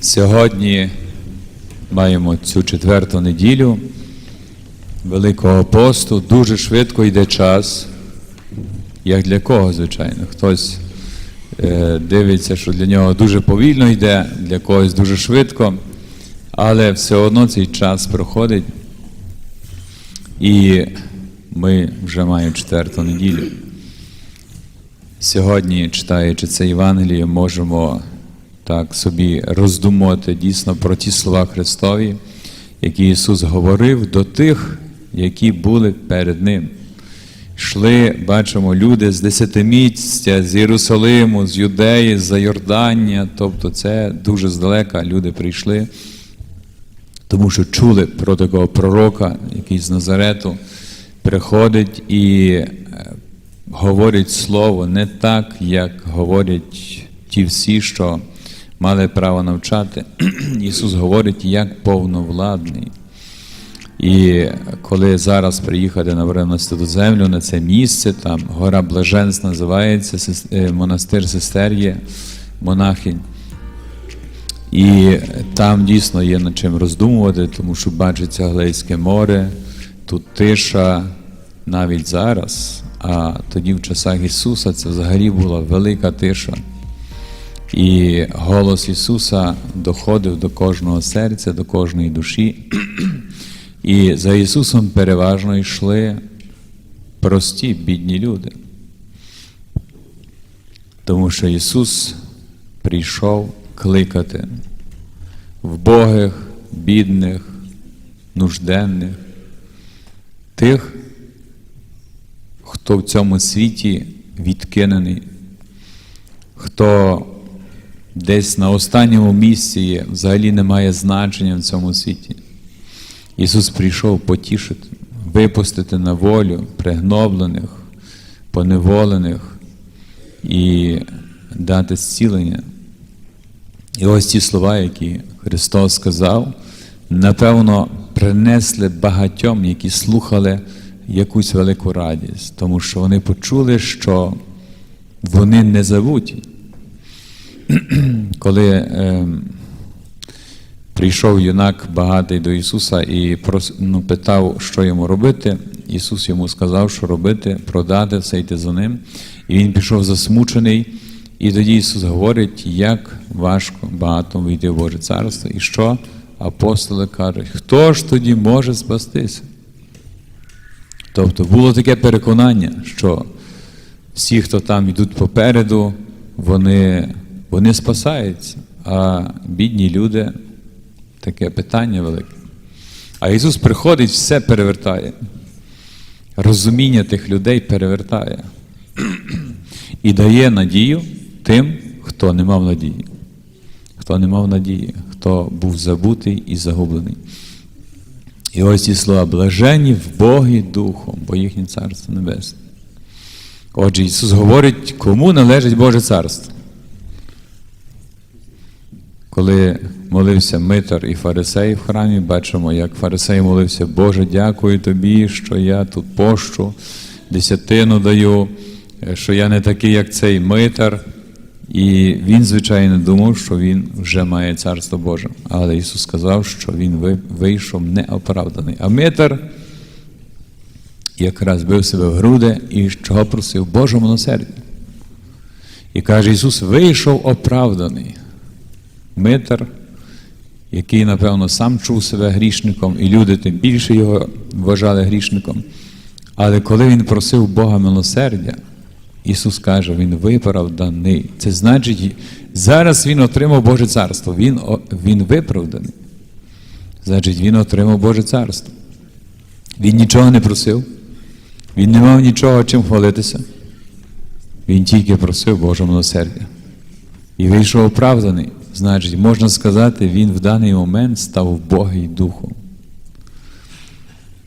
Сьогодні маємо цю четверту неділю Великого посту. Дуже швидко йде час. Як для кого, звичайно? Хтось е, дивиться, що для нього дуже повільно йде, для когось дуже швидко, але все одно цей час проходить. І ми вже маємо четверту неділю. Сьогодні, читаючи це Євангеліє, можемо так собі роздумати дійсно про ті слова Христові, які Ісус говорив до тих, які були перед Ним. Йшли, бачимо, люди з десятиміття, з Єрусалиму, з Юдеї, з Йордання, тобто це дуже здалека люди прийшли, тому що чули про такого пророка, який з Назарету приходить і е, говорить слово не так, як говорять ті всі, що мали право навчати. Ісус говорить як повновладний. І коли зараз приїхати на Вренності землю, на це місце, там гора Блаженств називається, е, монастир сестер є, монахинь. І там дійсно є над чим роздумувати, тому що бачиться Галейське море, тут тиша навіть зараз, а тоді в часах Ісуса це взагалі була велика тиша. І голос Ісуса доходив до кожного серця, до кожної душі. І за Ісусом переважно йшли прості, бідні люди. Тому що Ісус прийшов кликати вбогих, бідних, нужденних, тих, хто в цьому світі відкинений, хто десь на останньому місці взагалі не має значення в цьому світі. Ісус прийшов потішити, випустити на волю пригноблених, поневолених і дати зцілення. І ось ці слова, які Христос сказав, напевно, принесли багатьом, які слухали якусь велику радість, тому що вони почули, що вони не забуті. Коли е, прийшов юнак багатий до Ісуса і прос, ну, питав, що йому робити, Ісус йому сказав, що робити, продати все йти за ним. І він пішов засмучений. І тоді Ісус говорить, як важко багато війти в Боже Царство, і що апостоли кажуть, хто ж тоді може спастися? Тобто було таке переконання, що всі, хто там йдуть попереду, вони, вони спасаються, а бідні люди таке питання велике. А Ісус приходить, все перевертає. Розуміння тих людей перевертає і дає надію тим, хто не мав надії, хто не мав надії, хто був забутий і загублений. І ось ці слова блажені в Богі Духом, бо їхнє Царство Небесне. Отже, Ісус говорить, кому належить Боже Царство. Коли молився Митар і фарисей в храмі, бачимо, як фарисей молився, Боже, дякую тобі, що я тут пощу, десятину даю, що я не такий, як цей Митар. І він, звичайно, думав, що він вже має царство Боже. Але Ісус сказав, що Він вийшов неоправданий. А Митар якраз бив себе в груди і чого просив Божого милосердя. І каже Ісус, вийшов оправданий. Митар, який, напевно, сам чув себе грішником, і люди тим більше його вважали грішником. Але коли він просив Бога милосердя, Ісус каже, Він виправданий. Це значить, зараз Він отримав Боже царство, Він, він виправданий. Значить, Він отримав Боже царство. Він нічого не просив, він не мав нічого чим хвалитися. Він тільки просив Божого милосердя. І вийшов оправданий. Значить, можна сказати, він в даний момент став Богий Духом.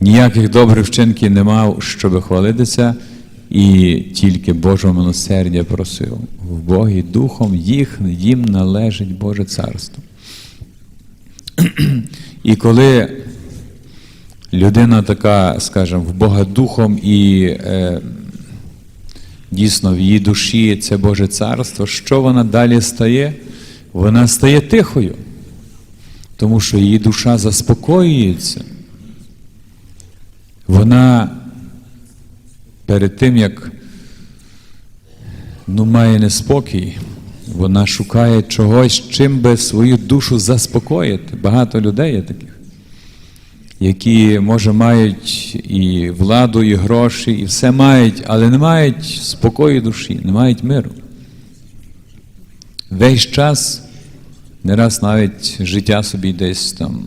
Ніяких добрих вчинків не мав, щоб хвалитися, і тільки Божого милосердя просив. В Богі Духом їх, їм належить Боже Царство. І коли людина така, скажімо, в Бога Духом і е, дійсно в її душі це Боже царство, що вона далі стає? Вона стає тихою. Тому що її душа заспокоюється. Вона перед тим, як ну, має неспокій, вона шукає чогось, чим би свою душу заспокоїти. Багато людей є таких, які, може, мають і владу, і гроші, і все мають, але не мають спокою душі, не мають миру. Весь час, не раз навіть життя собі десь там,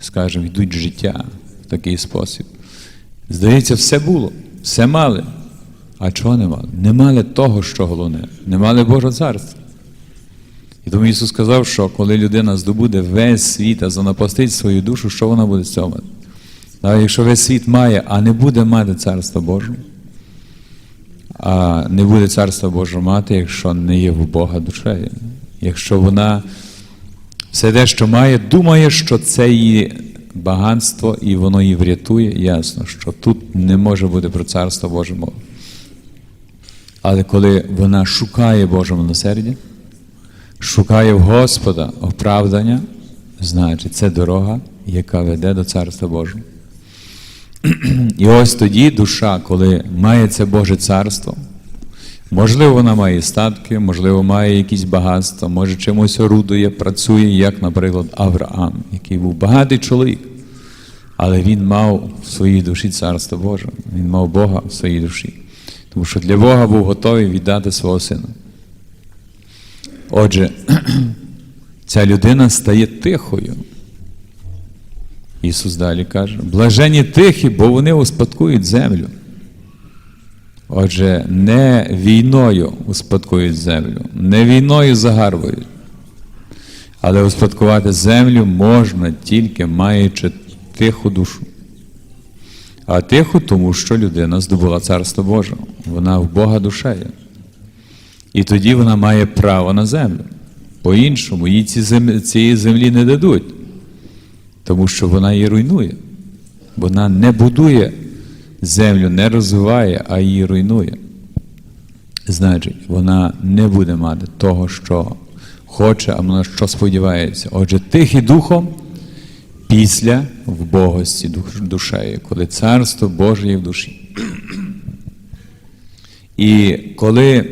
скажімо, йдуть життя в такий спосіб. Здається, все було, все мали. А чого не мали? Не мали того, що головне, не мали Божого царства. І тому Ісус сказав, що коли людина здобуде весь світ, а занапастить свою душу, що вона буде з цього мати? Якщо весь світ має, а не буде мати царства Божого, а не буде царства Божого мати, якщо не є в Бога душею. Якщо вона все те, що має, думає, що це її багатство і воно її врятує, ясно, що тут не може бути про царство Боже мови. Але коли вона шукає Боже милосердя, шукає в Господа оправдання, значить це дорога, яка веде до Царства Божого. І ось тоді душа, коли має це Боже царство, можливо, вона має статки, можливо, має якісь багатства, може чимось орудує, працює, як, наприклад, Авраам, який був багатий чоловік, але він мав в своїй душі царство Боже, він мав Бога в своїй душі. Тому що для Бога був готовий віддати свого сина. Отже, ця людина стає тихою. Ісус далі каже: блажені тихі, бо вони успадкують землю. Отже, не війною успадкують землю, не війною загарбують. Але успадкувати землю можна тільки маючи тиху душу. А тихо, тому що людина здобула Царство Боже. Вона в Бога душею. І тоді вона має право на землю. По-іншому, їй ці землі, цієї землі не дадуть, тому що вона її руйнує. Вона не будує землю, не розвиває, а її руйнує. Значить, вона не буде мати того, що хоче, а на що сподівається. Отже, тихий духом після вбогості душею, коли царство Боже є в душі. І коли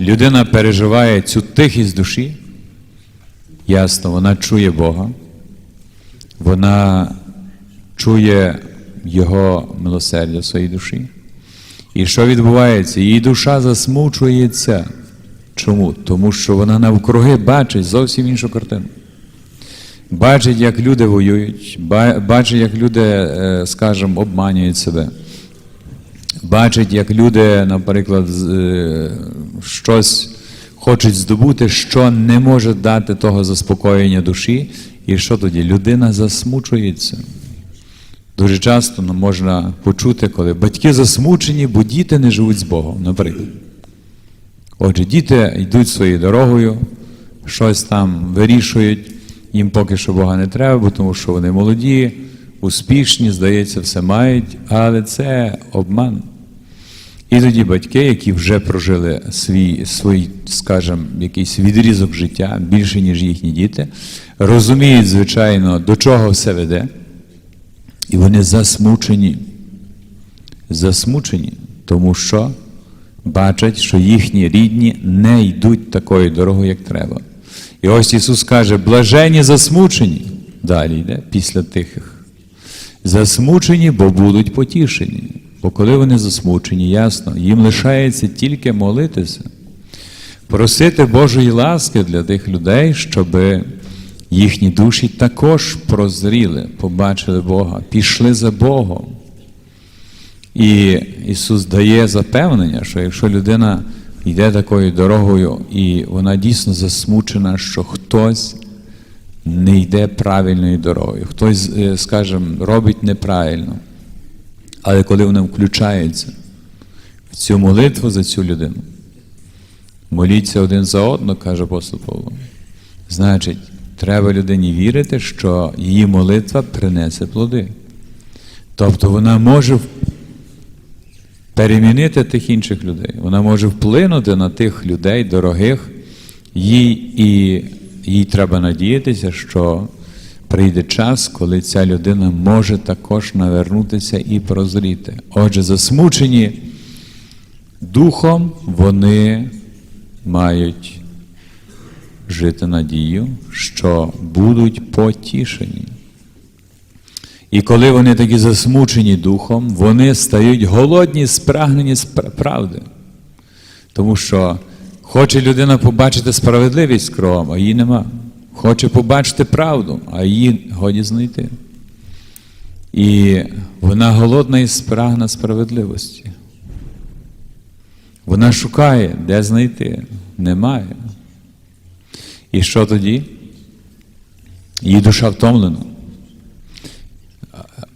людина переживає цю тихість душі, ясно, вона чує Бога, вона чує Його милосердя в своїй душі. І що відбувається? Її душа засмучується. Чому? Тому що вона навкруги бачить зовсім іншу картину. Бачить, як люди воюють, бачить, як люди, е, скажімо, обманюють себе. Бачить, як люди, наприклад, е, щось хочуть здобути, що не може дати того заспокоєння душі. І що тоді? Людина засмучується. Дуже часто ну, можна почути, коли батьки засмучені, бо діти не живуть з Богом, наприклад. Отже, діти йдуть своєю дорогою, щось там вирішують, їм поки що Бога не треба, бо тому що вони молоді, успішні, здається, все мають, але це обман. І тоді батьки, які вже прожили свій, свій, скажімо, якийсь відрізок життя більше, ніж їхні діти, розуміють, звичайно, до чого все веде. І вони засмучені. Засмучені, тому що бачать, що їхні рідні не йдуть такою дорогою, як треба. І ось Ісус каже, блажені засмучені. Далі йде після тихих. Засмучені, бо будуть потішені. Бо коли вони засмучені, ясно, їм лишається тільки молитися, просити Божої ласки для тих людей, щоб їхні душі також прозріли, побачили Бога, пішли за Богом. І Ісус дає запевнення, що якщо людина йде такою дорогою, і вона дійсно засмучена, що хтось не йде правильною дорогою, хтось, скажімо, робить неправильно. Але коли вона включається в цю молитву за цю людину, моліться один за одного, каже апостол Павло, значить, треба людині вірити, що її молитва принесе плоди. Тобто вона може перемінити тих інших людей, вона може вплинути на тих людей, дорогих, їй і їй треба надіятися, що прийде час, коли ця людина може також навернутися і прозріти. Отже, засмучені духом, вони мають жити надію, що будуть потішені. І коли вони такі засмучені духом, вони стають голодні, спрагнені спра- правди. Тому що хоче людина побачити справедливість кровом, а її нема. Хоче побачити правду, а її годі знайти. І вона голодна і спрагна справедливості. Вона шукає, де знайти. Немає. І що тоді? Її душа втомлена.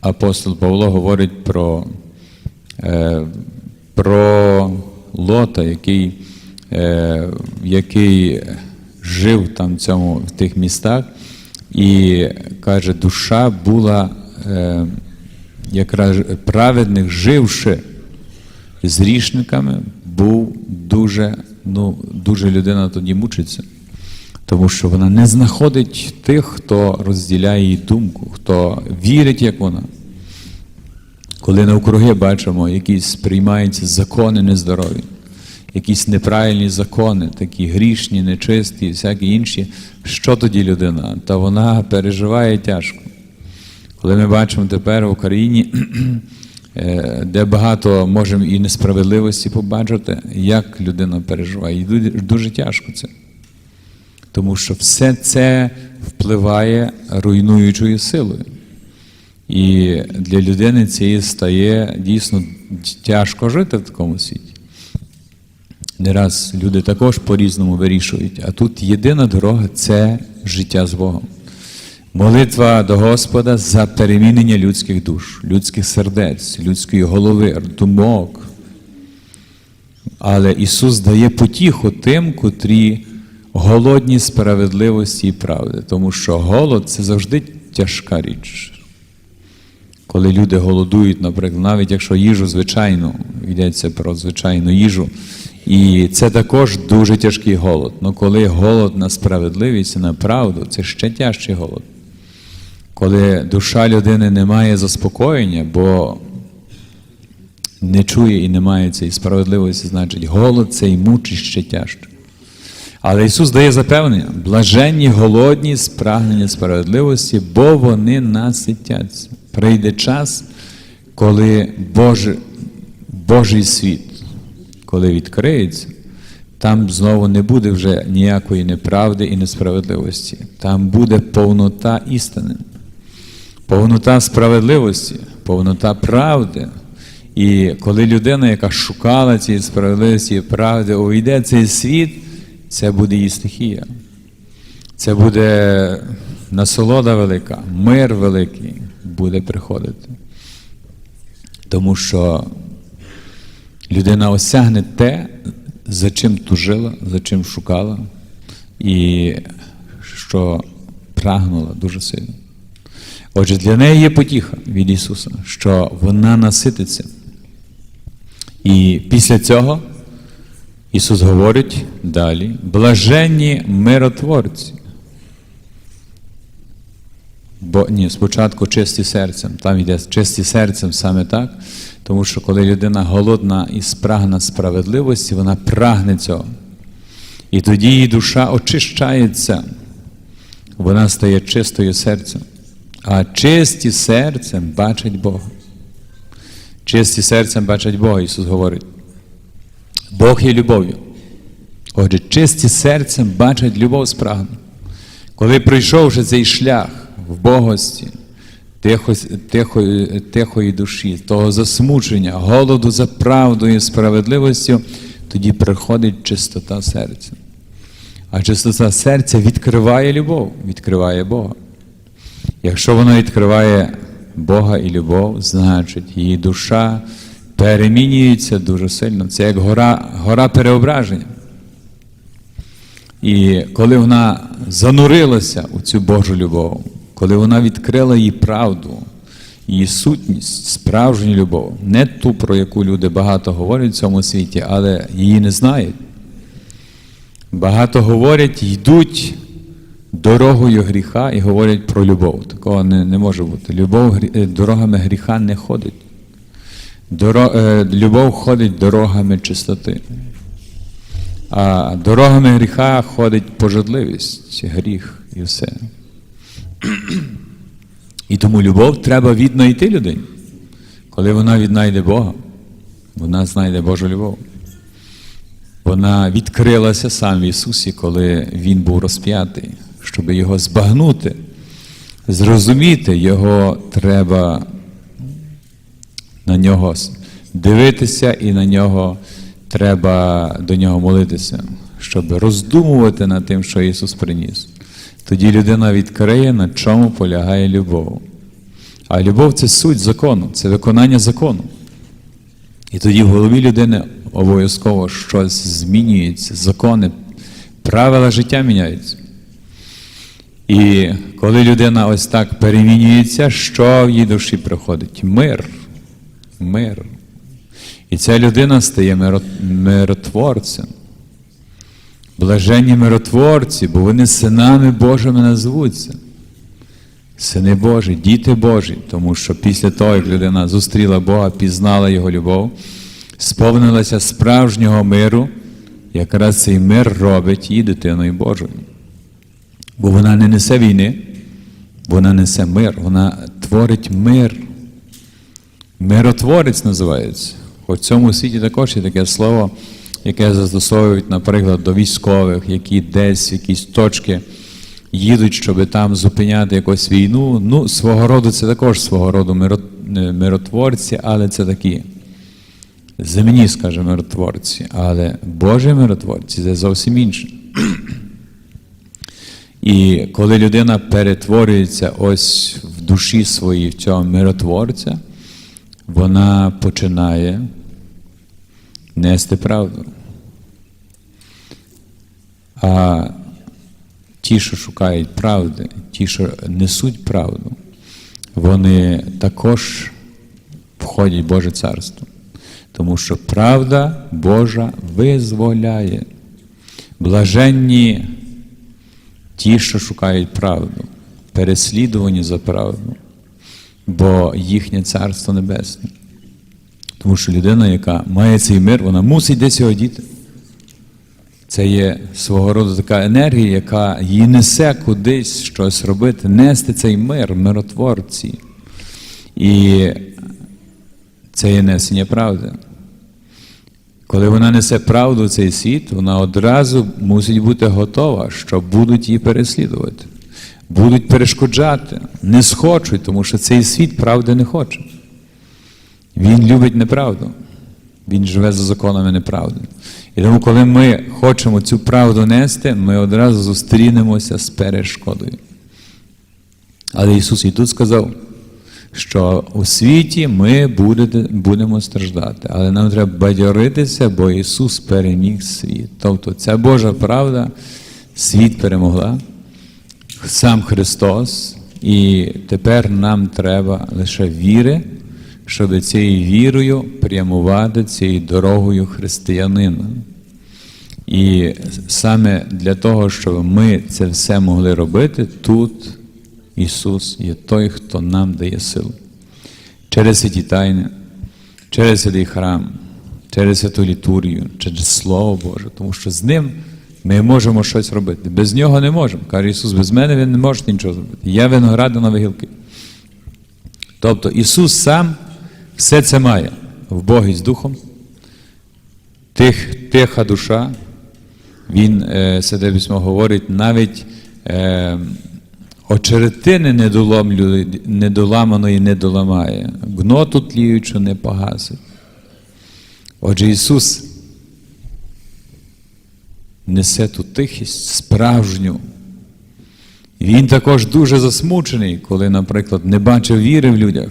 Апостол Павло говорить про, е, про Лота, який, е, який жив там в, цьому, в тих містах, і каже, душа була е, якраз праведних, живши з грішниками, був дуже, ну, дуже людина тоді мучиться. Тому що вона не знаходить тих, хто розділяє її думку, хто вірить, як вона. Коли навкруги бачимо, якісь приймаються закони нездорові, якісь неправильні закони, такі грішні, нечисті, всякі інші, що тоді людина? Та вона переживає тяжко. Коли ми бачимо тепер в Україні, е, де багато можемо і несправедливості побачити, як людина переживає. І дуже- тяжко це. Тому що все це впливає руйнуючою силою. І для людини це стає дійсно тяжко жити в такому світі. Не раз люди також по-різному вирішують, а тут єдина дорога це життя з Богом. Молитва до Господа за перемінення людських душ, людських сердець, людської голови, думок. Але Ісус дає потіху тим, котрі голодні справедливості і правди. Тому що голод це завжди тяжка річ. Коли люди голодують, наприклад, навіть якщо їжу звичайну, йдеться про звичайну їжу, і це також дуже тяжкий голод. Але коли голод на справедливість і на правду, це ще тяжчий голод. Коли душа людини не має заспокоєння, бо не чує і не має цієї справедливості, значить голод це і мучить ще тяжче. Але Ісус дає запевнення, блаженні, голодні, спрагнення справедливості, бо вони наситяться. Прийде час, коли Божий, Божий світ, коли відкриється, там знову не буде вже ніякої неправди і несправедливості. Там буде повнота істини, повнота справедливості, повнота правди. І коли людина, яка шукала цієї справедливості і правди, увійде в цей світ, це буде її стихія. Це буде насолода велика, мир великий буде приходити. Тому що людина осягне те, за чим тужила, за чим шукала, і що прагнула дуже сильно. Отже, для неї є потіха від Ісуса, що вона насититься. І після цього Ісус говорить далі: блаженні миротворці. Бо ні, спочатку чисті серцем. Там йде чисті серцем саме так. Тому що коли людина голодна і спрагна справедливості, вона прагне цього. І тоді її душа очищається, вона стає чистою серцем. А чисті серцем бачать Бога. Чисті серцем бачать Бога, Ісус говорить. Бог є любов'ю. Отже, чисті серцем бачать любов спрагну. Коли пройшовши цей шлях в Богості, тихо, тихо, тихої душі, того засмучення, голоду за правдою і справедливістю, тоді приходить чистота серця. А чистота серця відкриває любов, відкриває Бога. Якщо воно відкриває Бога і любов, значить її душа перемінюється дуже сильно. Це як гора, гора переображення. І коли вона занурилася у цю Божу любов, коли вона відкрила їй правду, її сутність, справжню любов, не ту, про яку люди багато говорять в цьому світі, але її не знають. Багато говорять, йдуть дорогою гріха і говорять про любов. Такого не, не може бути. Любов е, дорогами гріха не ходить. Доро, е, любов ходить дорогами чистоти. А дорогами гріха ходить пожадливість, гріх і все. І тому любов треба віднайти людині. Коли вона віднайде Бога, вона знайде Божу любов. Вона відкрилася сам в Ісусі, коли Він був розп'ятий, щоб його збагнути, зрозуміти, його треба на нього дивитися і на нього треба до нього молитися, щоб роздумувати над тим, що Ісус приніс. Тоді людина відкриє, на чому полягає любов. А любов це суть закону, це виконання закону. І тоді в голові людини обов'язково щось змінюється, закони, правила життя міняються. І коли людина ось так перемінюється, що в її душі приходить? Мир. Мир. І ця людина стає миротворцем. Блаженні миротворці, бо вони синами Божими назвуться. Сини Божі, діти Божі, тому що після того, як людина зустріла Бога, пізнала Його любов, сповнилася справжнього миру, якраз цей мир робить її дитиною Божою. Бо вона не несе війни, вона несе мир, вона творить мир. Миротворець називається. В цьому світі також є таке слово, яке застосовують, наприклад, до військових, які десь якісь точки їдуть, щоб там зупиняти якусь війну. Ну, свого роду це також свого роду е, миротворці, але це такі земні, скажімо, миротворці. Але Божі миротворці це зовсім інше. І коли людина перетворюється ось в душі своїй в цього миротворця, вона починає нести правду. А ті, що шукають правди, ті, що несуть правду, вони також входять в Боже Царство. Тому що правда Божа визволяє. Блаженні ті, що шукають правду, переслідувані за правду, бо їхнє царство небесне. Тому що людина, яка має цей мир, вона мусить десь його діти. Це є свого роду така енергія, яка її несе кудись щось робити, нести цей мир, миротворці. І це є несення правди. Коли вона несе правду в цей світ, вона одразу мусить бути готова, що будуть її переслідувати, будуть перешкоджати, не схочуть, тому що цей світ правди не хоче. Він любить неправду. Він живе за законами неправди. І тому, коли ми хочемо цю правду нести, ми одразу зустрінемося з перешкодою. Але Ісус і тут сказав, що у світі ми будемо страждати, але нам треба бадьоритися, бо Ісус переміг світ. Тобто ця Божа правда, світ перемогла, сам Христос, і тепер нам треба лише віри, щоб цією вірою прямувати цією дорогою християнина. І саме для того, щоб ми це все могли робити, тут Ісус є той, хто нам дає силу. Через святі тайни, через святий храм, через святу літургію, через Слово Боже, тому що з ним ми можемо щось робити. Без нього не можемо. Каже Ісус, без мене ви не можете нічого зробити. Я виноградина вигілки. Тобто Ісус сам все це має в Богі з Духом, тих, тиха душа. Він, е, Святе Письмо говорить, навіть е, очеретини недоламаної не доламає, гноту тліючу не погасить. Отже, Ісус несе ту тихість справжню. Він також дуже засмучений, коли, наприклад, не бачив віри в людях.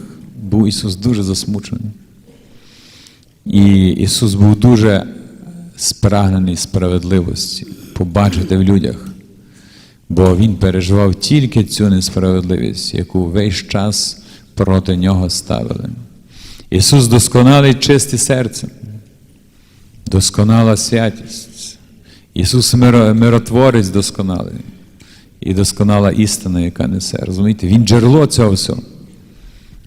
Був Ісус дуже засмучений. І Ісус був дуже спрагнений справедливості, побачити в людях. Бо Він переживав тільки цю несправедливість, яку весь час проти нього ставили. Ісус досконалий чистий серцем, досконала святість. Ісус миротворець досконалий. і досконала істина, яка несе. Розумієте, він джерело цього всього.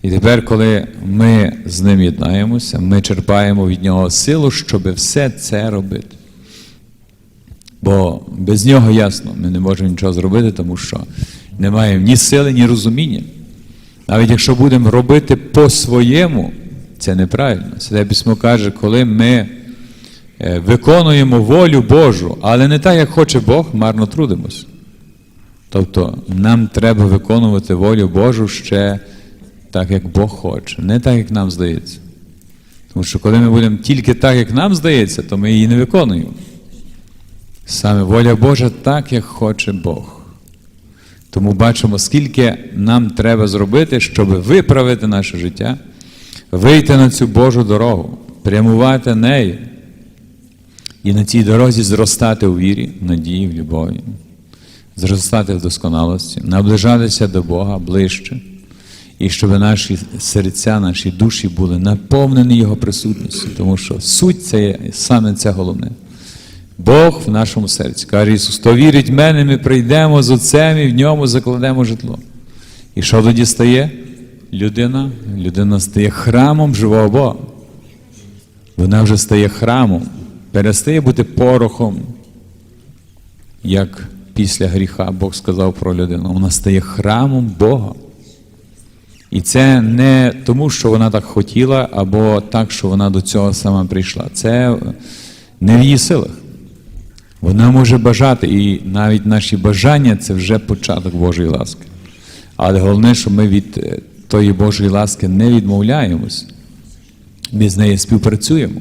І тепер, коли ми з ним єднаємося, ми черпаємо від нього силу, щоб все це робити. Бо без нього ясно, ми не можемо нічого зробити, тому що не маємо ні сили, ні розуміння. Навіть якщо будемо робити по-своєму, це неправильно. Святе письмо каже, коли ми е, виконуємо волю Божу, але не так, як хоче Бог, марно трудимось. Тобто нам треба виконувати волю Божу ще так, як Бог хоче, не так, як нам здається. Тому що коли ми будемо тільки так, як нам здається, то ми її не виконуємо. Саме воля Божа так, як хоче Бог. Тому бачимо, скільки нам треба зробити, щоб виправити наше життя, вийти на цю Божу дорогу, прямувати нею і на цій дорозі зростати у вірі, надії, в любові, зростати в досконалості, наближатися до Бога ближче, і щоб наші серця, наші душі були наповнені Його присутністю, тому що суть це є саме це головне. Бог в нашому серці. Каже Ісус, хто вірить в мене, ми прийдемо з Отцем і в ньому закладемо житло. І що тоді стає? Людина, людина стає храмом живого Бога. Вона вже стає храмом, перестає бути порохом, як після гріха Бог сказав про людину. Вона стає храмом Бога. І це не тому, що вона так хотіла, або так, що вона до цього сама прийшла. Це не в її силах. Вона може бажати, і навіть наші бажання це вже початок Божої ласки. Але головне, що ми від е, тої Божої ласки не відмовляємось. Ми з нею співпрацюємо.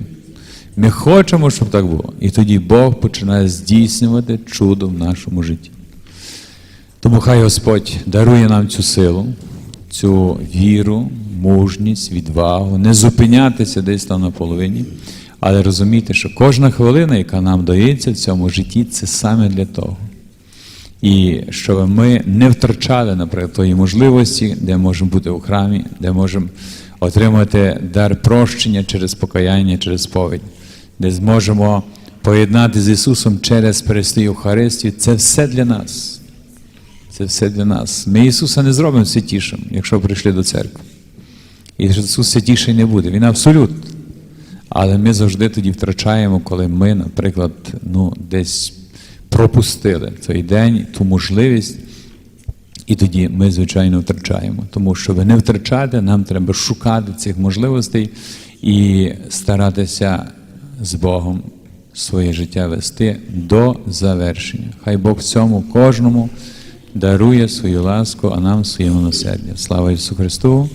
Ми хочемо, щоб так було. І тоді Бог починає здійснювати чудо в нашому житті. Тому хай Господь дарує нам цю силу, цю віру, мужність, відвагу, не зупинятися десь там на половині, але розуміти, що кожна хвилина, яка нам дається в цьому житті, це саме для того. І щоб ми не втрачали, наприклад, тої можливості, де можемо бути у храмі, де можемо отримати дар прощення через покаяння, через сповідь, де зможемо поєднати з Ісусом через Перестій Євхаристію. Це все для нас. Це все для нас. Ми Ісуса не зробимо святішим, якщо прийшли до церкви. І Ісус святіший не буде. Він абсолют. Але ми завжди тоді втрачаємо, коли ми, наприклад, ну, десь пропустили цей день, ту можливість, і тоді ми, звичайно, втрачаємо. Тому щоб не втрачати, нам треба шукати цих можливостей і старатися з Богом своє життя вести до завершення. Хай Бог в цьому кожному дарує свою ласку, а нам своє милосердя. Слава Ісусу Христу!